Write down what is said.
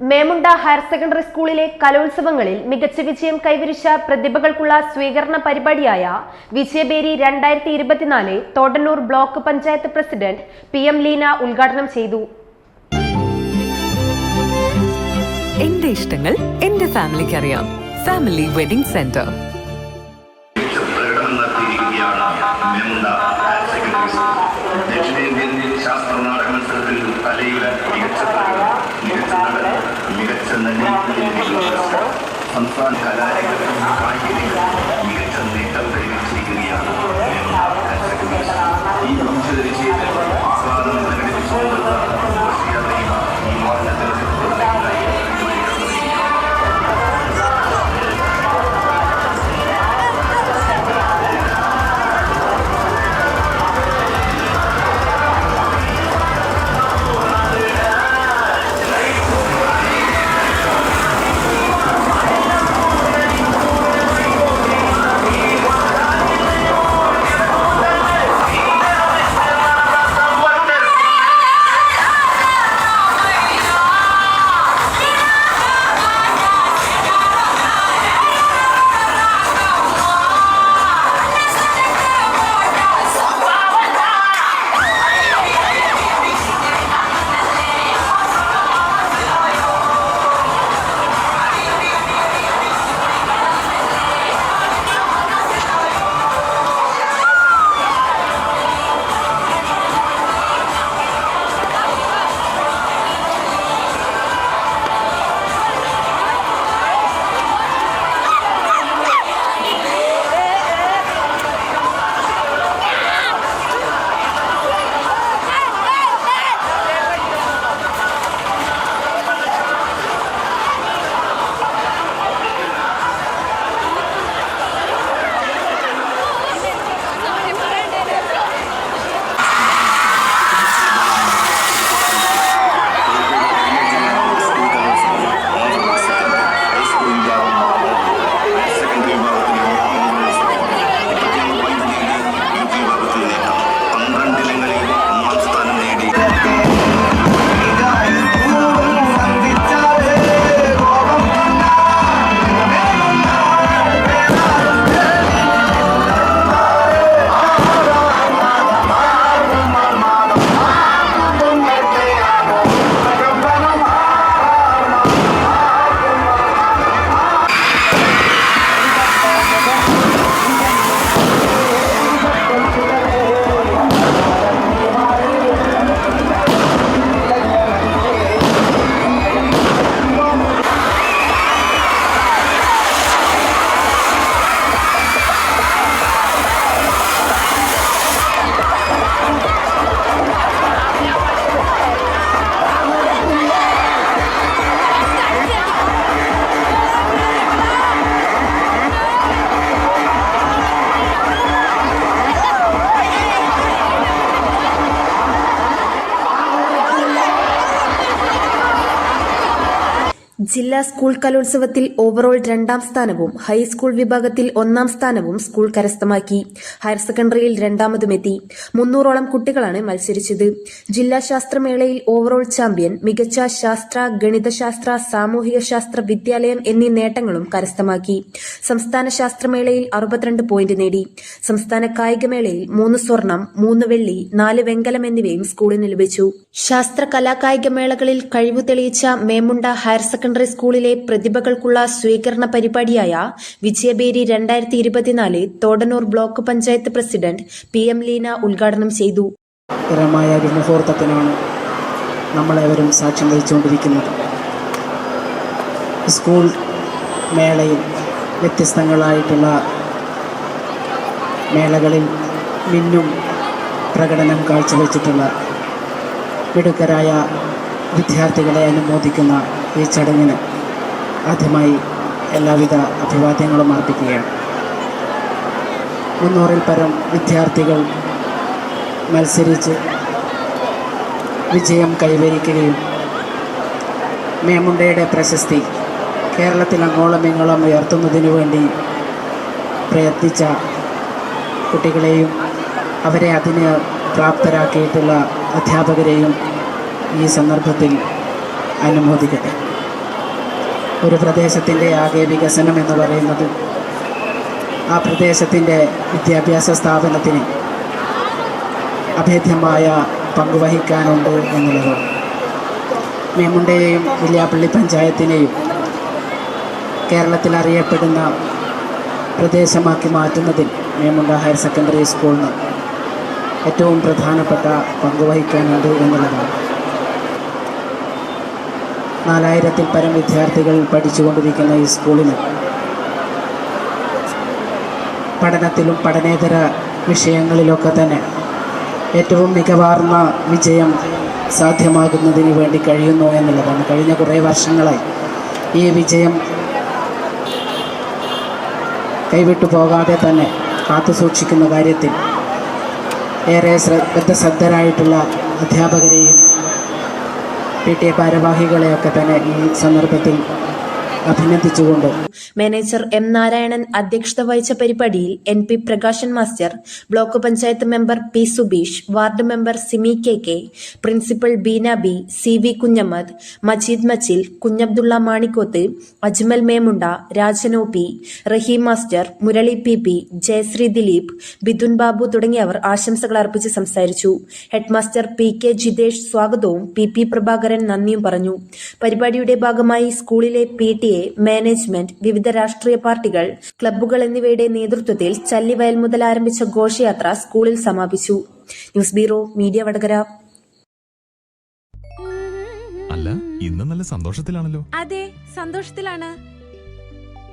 Memunda higher secondary സ്കൂളിലെ കലോത്സവങ്ങളിൽ മികച്ച വിജയം കൈവരിച്ച പ്രതിഭകൾക്കുള്ള സ്വീകരണ പരിപാടിയായ വിജയബേരി രണ്ടായിരത്തി ഇരുപത്തിനാല് Thodannur block panchayat president P M Leena ഉദ്ഘാടനം ചെയ്തു. എന്റെ ഇഷ്ടങ്ങൾ എന്റെ ഫാമിലിക്ക് അറിയാം ഫാമിലി വെഡിംഗ് സെന്റർ. ദക്ഷിണേന്ത്യൻ ശാസ്ത്ര നാടക മത്സരത്തിൽ കലയുടെ മികച്ച പ്രകടനം മികച്ച നടൻ നടി സംസ്ഥാന കലാരംഗത്തും കായിക രംഗത്തും മികച്ച നേട്ടം കൈവരിച്ചിരിക്കുകയാണ് ഈ പ്രമുഖ വിജയത്തിൽ ജില്ലാ സ്കൂൾ കലോത്സവത്തിൽ ഓവറോൾ രണ്ടാം സ്ഥാനവും ഹൈസ്കൂൾ വിഭാഗത്തിൽ ഒന്നാം സ്ഥാനവും സ്കൂൾ കരസ്ഥമാക്കി. ഹയർ സെക്കൻഡറിയിൽ രണ്ടാമതുമെത്തി. മുന്നൂറോളം കുട്ടികളാണ് മത്സരിച്ചത്. ജില്ലാ ശാസ്ത്രമേളയിൽ ഓവറോൾ ചാമ്പ്യൻ മികച്ച ശാസ്ത്ര ഗണിതശാസ്ത്ര സാമൂഹിക ശാസ്ത്ര വിദ്യാലയം എന്നീ നേട്ടങ്ങളും കരസ്ഥമാക്കി. സംസ്ഥാന ശാസ്ത്രമേളയിൽ അറുപത്തിരണ്ട് പോയിന്റ് നേടി. സംസ്ഥാന കായികമേളയിൽ മൂന്ന് സ്വർണം മൂന്ന് വെള്ളി നാല് വെങ്കലം എന്നിവയും സ്കൂളിന് ലഭിച്ചു. ശാസ്ത്ര കലാകായിക മേളകളിൽ കഴിവ് തെളിയിച്ച മേമുണ്ട ഹയർ സെക്കൻഡറി സ്കൂളിലെ പ്രതിഭകൾക്കുള്ള സ്വീകരണ പരിപാടിയായ വിജയബേരി രണ്ടായിരത്തി ഇരുപത്തിനാല് Thodannur block panchayat president P M Leena ഉദ്ഘാടനം ചെയ്തു. സ്ഥിരമായ ഒരു മുഹൂർത്തത്തിനാണ് നമ്മളേവരും സാക്ഷ്യം വഹിച്ചുകൊണ്ടിരിക്കുന്നത്. സ്കൂൾ മേളയിൽ വ്യത്യസ്തങ്ങളായിട്ടുള്ള മേളകളിൽ മിന്നും പ്രകടനം കാഴ്ചവെച്ചിട്ടുള്ള മിടുക്കരായ വിദ്യാർത്ഥികളെ അനുമോദിക്കുന്ന ഈ ചടങ്ങിന് ആദ്യമായി എല്ലാവിധ അഭിവാദ്യങ്ങളും അർപ്പിക്കുകയാണ്. മുന്നൂറിൽ പരം വിദ്യാർത്ഥികൾ മത്സരിച്ച് വിജയം കൈവരിക്കുകയും മേമുണ്ടയുടെ പ്രശസ്തി കേരളത്തിൽ അങ്ങോളം ഇങ്ങോളം ഉയർത്തുന്നതിനു വേണ്ടി പ്രയത്നിച്ച കുട്ടികളെയും അവരെ അതിന് പ്രാപ്തരാക്കിയിട്ടുള്ള അധ്യാപകരെയും ഈ സന്ദർഭത്തിൽ അനുമോദിക്കട്ടെ. ഒരു പ്രദേശത്തിന്റെ ആകെ വികസനം എന്ന് പറയുന്നത് ആ പ്രദേശത്തിന്റെ വിദ്യാഭ്യാസ സ്ഥാപനത്തിന് അഭേദ്യമായ പങ്കുവഹിക്കാനുണ്ട് എന്നുള്ളത് മേമുണ്ടയെയും വില്യാപ്പള്ളി പഞ്ചായത്തിനെയും കേരളത്തിൽ അറിയപ്പെടുന്ന പ്രദേശമാക്കി മാറ്റുന്നതിൽ മേമുണ്ട ഹയർ സെക്കൻഡറി സ്കൂളിന് ഏറ്റവും പ്രധാനപ്പെട്ട പങ്കുവഹിക്കാനുണ്ട് എന്നുള്ളതാണ്. നാലായിരത്തിൽ പരം വിദ്യാർത്ഥികൾ പഠിച്ചുകൊണ്ടിരിക്കുന്ന ഈ സ്കൂളിന് പഠനത്തിലും പഠനേതര വിഷയങ്ങളിലൊക്കെ തന്നെ ഏറ്റവും മികവാർന്ന വിജയം സാധ്യമാകുന്നതിന് വേണ്ടി കഴിയുന്നു എന്നുള്ളതാണ്. കഴിഞ്ഞ കുറേ വർഷങ്ങളായി ഈ വിജയം കൈവിട്ടു പോകാതെ തന്നെ കാത്തുസൂക്ഷിക്കുന്ന കാര്യത്തിൽ ഏറെ ശ്രദ്ധ ശ്രദ്ധരായിട്ടുള്ള അധ്യാപകരെയും പി ടി എ ഭാരവാഹികളെയൊക്കെ തന്നെ ഈ സന്ദർഭത്തിൽ അഭിനന്ദിച്ചുകൊണ്ട്. മാനേജർ എം നാരായണൻ അധ്യക്ഷത വഹിച്ച പരിപാടിയിൽ N P Prakashan master block panchayat member P Subeesh ward member Simi K K principal Beena B C V Kunhammad Majeed Machil Kunhabdulla Manikkoth Ajmal Memunda രാജനോ P Rahim master Murali P P Jayasree Dileep Bidun Babu തുടങ്ങിയവർ ആശംസകൾ അർപ്പിച്ച് സംസാരിച്ചു. Headmaster P K Jithesh സ്വാഗതവും P P Prabhakaran നന്ദിയും പറഞ്ഞു. പരിപാടിയുടെ ഭാഗമായി സ്കൂളിലെ പി ടി മാനേജ്മെന്റ് വിവിധ രാഷ്ട്രീയ പാർട്ടികൾ ക്ലബ്ബുകൾ എന്നിവയുടെ നേതൃത്വത്തിൽ ചല്ലിവയൽ മുതൽ ആരംഭിച്ച ഘോഷയാത്ര സ്കൂളിൽ സമാപിച്ചു. News bureau media Vadakara. അല്ല ഇന്ന് നല്ല സന്തോഷത്തിലാണല്ലോ. അതെ സന്തോഷത്തിലാണ്.